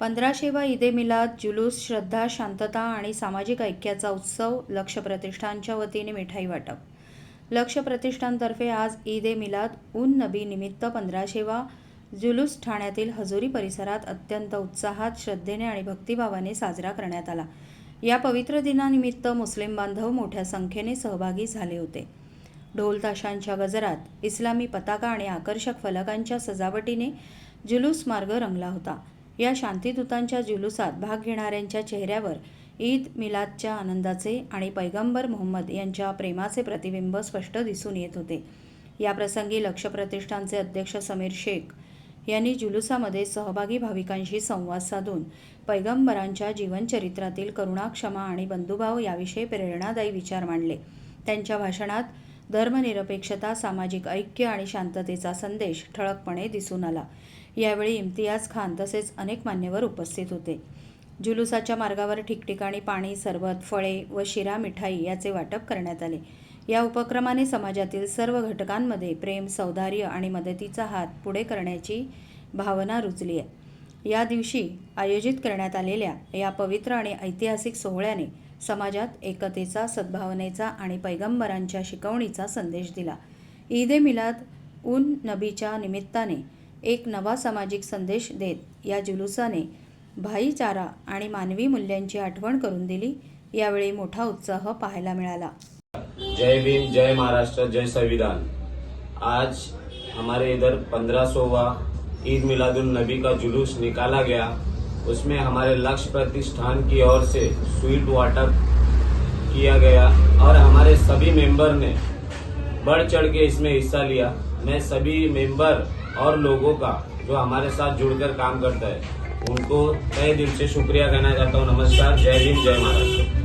पंधराशेवा ईदे मिलाद जुलूस श्रद्धा शांतता आणि सामाजिक ऐक्याचा उत्सव लक्ष प्रतिष्ठानच्या वतीने मिठाई वाटप. लक्ष प्रतिष्ठानतर्फे आज ईद ए मिलाद उन नबी निमित्त पंधराशेवा जुलूस ठाण्यातील हजोरी परिसरात अत्यंत उत्साहात श्रद्धेने आणि भक्तिभावाने साजरा करण्यात आला. या पवित्र दिनानिमित्त मुस्लिम बांधव मोठ्या संख्येने सहभागी झाले होते. ढोल ताशांच्या गजरात इस्लामी पताका आणि आकर्षक फलकांच्या सजावटीने जुलूस मार्ग रंगला होता. या शांतीदूतांच्या जुलूसात भाग घेणाऱ्यांच्या चेहऱ्यावर ईद मिलादच्या आनंदाचे आणि पैगंबर मोहम्मद यांच्या प्रेमाचे प्रतिबिंब स्पष्ट दिसून येत होते. या प्रसंगी लक्ष प्रतिष्ठानचे अध्यक्ष समीर शेख यांनी जुलुसामध्ये सहभागी भाविकांशी संवाद साधून पैगंबरांच्या जीवनचरित्रातील करुणा क्षमा आणि बंधुभाव याविषयी प्रेरणादायी विचार मांडले. त्यांच्या भाषणात धर्मनिरपेक्षता सामाजिक ऐक्य आणि शांततेचा संदेश ठळकपणे दिसून आला. यावेळी इम्तियाज खान तसेच अनेक मान्यवर उपस्थित होते. जुलुसाच्या मार्गावर ठिकठिकाणी पाणी सरबत फळे व शिरा मिठाई याचे वाटप करण्यात आले. या उपक्रमाने समाजातील सर्व घटकांमध्ये प्रेम सौदार्य आणि मदतीचा हात पुढे करण्याची भावना रुजली आहे. या दिवशी आयोजित करण्यात आलेल्या या पवित्र आणि ऐतिहासिक सोहळ्याने समाजात एकतेचा सद्भावनेचा आणि पैगंबरांच्या शिकवणीचा संदेश दिला. ईद ए मिलाद उन नबीच्या निमित्ताने एक नवा सामाजिक संदेश देत या जुलुसाने भाईचारा आणि मानवी मूल्यांची आठवण करून दिली यावेळी मोठा उत्साह पाहायला मिळाला. जय भीम जय महाराष्ट्र जय संविधान. आज हमारे इधर पंद्रह सोवा ईद मिलादुल नबी का जुलूस निकाला गया। उसमें हमारे लक्ष्य प्रतिष्ठान की ओर से स्वीट वाटर किया गया और हमारे सभी मेंबर ने बढ़ चढ़ के इसमें हिस्सा लिया। मैं सभी मेंबर और लोगों का, जो हमारे साथ जुड़कर काम करता है, उनको तय दिल से शुक्रिया कहना चाहता हूँ। नमस्कार, जय हिंद, जय महाराष्ट्र।